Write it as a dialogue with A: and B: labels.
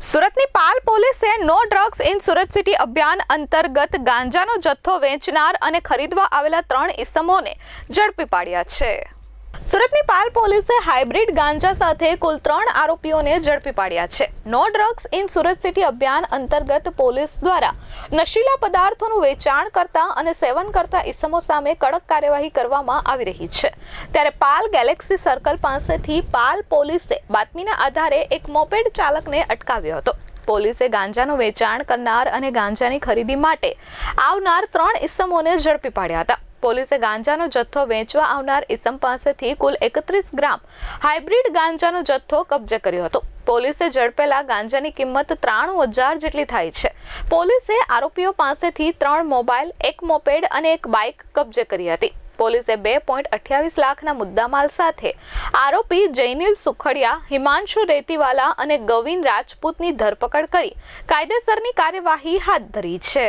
A: સુરતની પાલ પોલીસે no drugs in Surat city અભિયાન અંતર્ગત ગાંજાનો જથ્થો વેચનાર અને ખરીદવા આવેલા ત્રણ ઇસમોને ઝડપી પાડ્યા છે. સુરતની પાલ પોલીસે હાઇબ્રિડ ગાંજા સાથે કુલ ત્રણ આરોપીઓને ઝડપી પાડ્યા છે. No drugs in Surat city અભિયાન અંતર્ગત પોલીસ દ્વારા નશીલા પદાર્થોનું વેચાણ કરતા અને સેવન કરતા ઇસમો સામે કડક કાર્યવાહી કરવામાં આવી રહી છે. ત્યારે પાલ ગેલેક્સી સર્કલ પાસેથી પાલ પોલીસે બાતમીના આધારે એક મોપેડ ચાલકને અટકાવ્યો હતો. પોલીસે ગાંજાનું વેચાણ કરનાર અને ગાંજાની ખરીદી માટે આવનાર ત્રણ ઇસમોને ઝડપી પાડ્યા હતા. પોલીસે ગાંજાનો જથ્થો વેચવા આવનાર ઇસમ પાસેથી કુલ એકત્રીસ ગ્રામ હાઇબ્રિડ ગાંજાનો જથ્થો કબજે કર્યો હતો. પોલીસે ઝડપેલા ગાંજાની કિંમત ત્રાણું હજાર જેટલી થાય છે. પોલીસે આરોપીઓ પાસેથી ત્રણ મોબાઈલ, એક મોપેડ અને એક બાઇક કબજે કરી હતી. પોલીસે બે પોઈન્ટ અઠ્યાવીસ લાખના મુદ્દામાલ સાથે આરોપી જૈનિલ સુખડિયા, હિમાંશુ રેતીવાલા અને ગવિન રાજપૂતની ધરપકડ કરી કાયદેસરની કાર્યવાહી હાથ ધરી છે.